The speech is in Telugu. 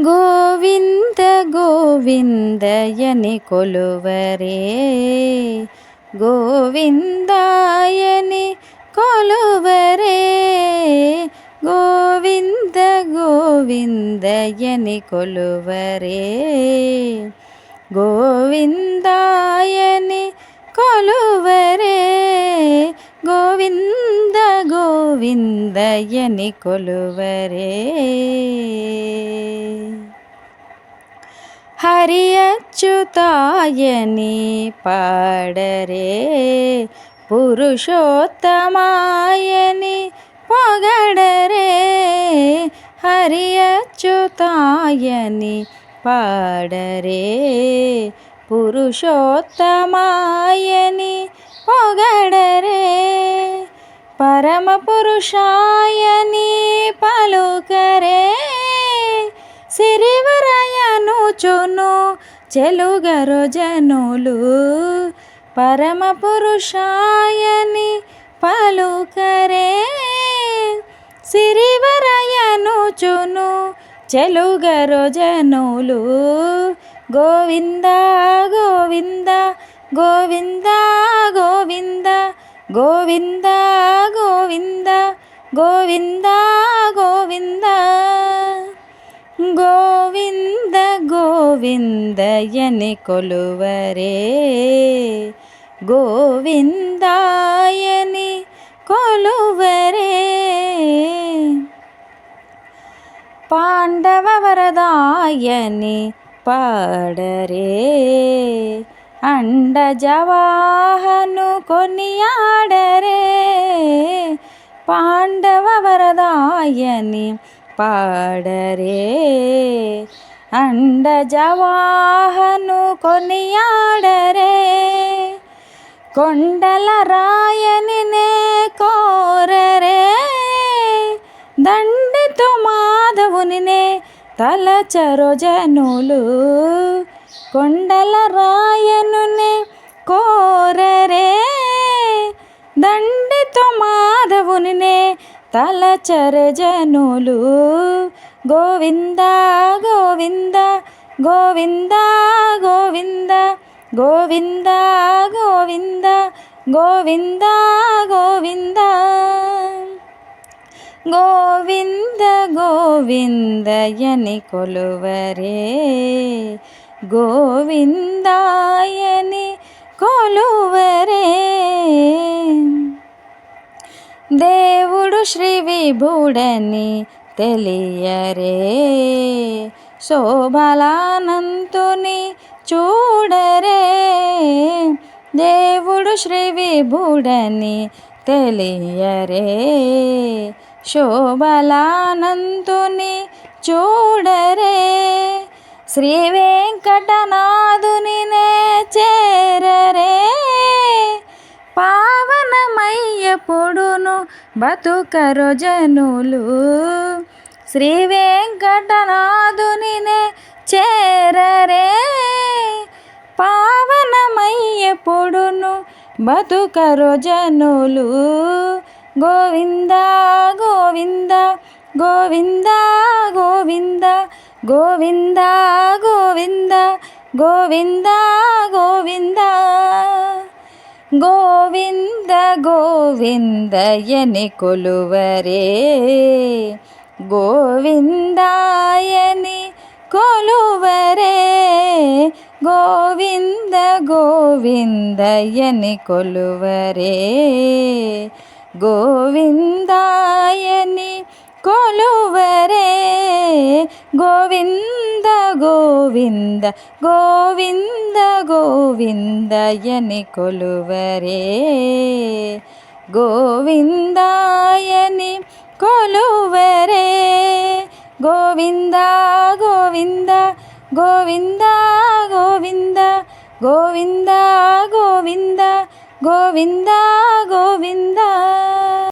గోవింద గోవిందయని కొలువరే. గోవిందాయని కొలువరే. గోవింద గోవిందయని కొలువరే. గోవిందాయని కొలువరే. గోవిందయని కొలువరే. హరి అచ్యుతాయని పాడరే. పురుషోత్తమాయని పొగడరే. హరి అచ్యుతాయని పాడరే. పురుషోత్తమాయని పరమ పురుషాయ నీ పలుకరే. సిరివరయను చును చెలుగరు జనులు. పరమ పరమపురుషాయని పలుకరే. సిరివరయను చును చెలుగరు జనులు. గోవిందా గోవింద గోవిందా గోవిందా గోవింద గోవింద గోవింద గోవింద. గోవింద గోవిందయని కొలువరే. గోవిందాయని కొలువరే. పాండవ వరదాయని పాడరే. అండజవాహను కొనియాడరే. పాండవ వరదాయని పాడరే. అండజవాహను కొనియాడరే. కొండల రాయని నే కోరరే. దండితో మాధవునినే తలచరు జనులు. కొండల రాయనునే చరజనులు. జనులు గోవింద గోవింద గోవింద గోవింద గోవింద గోవింద గోవింద. గోవింద గోవింద గోవిందయని కొలువరే. గోవిందాయని కొలువరే. దేవుడు శ్రీ విభుడని తెలియరే. శోభలానంతుని చూడరే. దేవుడు శ్రీ విభుడని తెలియరే. శోభలానంతుని చూడరే. శ్రీ వెంకటనా బతుకరు జనులు శ్రీ వెంకటనాథునినే చేరరే. పావనమయ్య పొడును బతుకరు జనులు గోవింద గోవింద గోవింద గోవింద గోవింద గోవింద గోవింద గోవింద. ಗೋವಿಂದ ಗೋವಿಂದ ಎನಿ ಕೊಲುವರೇ ಗೋವಿಂದಾಯನಿ ಕೊಲುವರೇ ಗೋವಿಂದ ಗೋವಿಂದ ಎನಿ ಕೊಲುವರೇ ಗೋವಿಂದಾಯನಿ ಕೊಲುವರೇ ಗೋವಿಂದ గోవింద గోవింద గోవిందయని కొలువరే. గోవిందాయని కొలువరే. గోవింద గోవింద గోవింద గోవింద గోవింద గోవింద గోవింద గోవింద.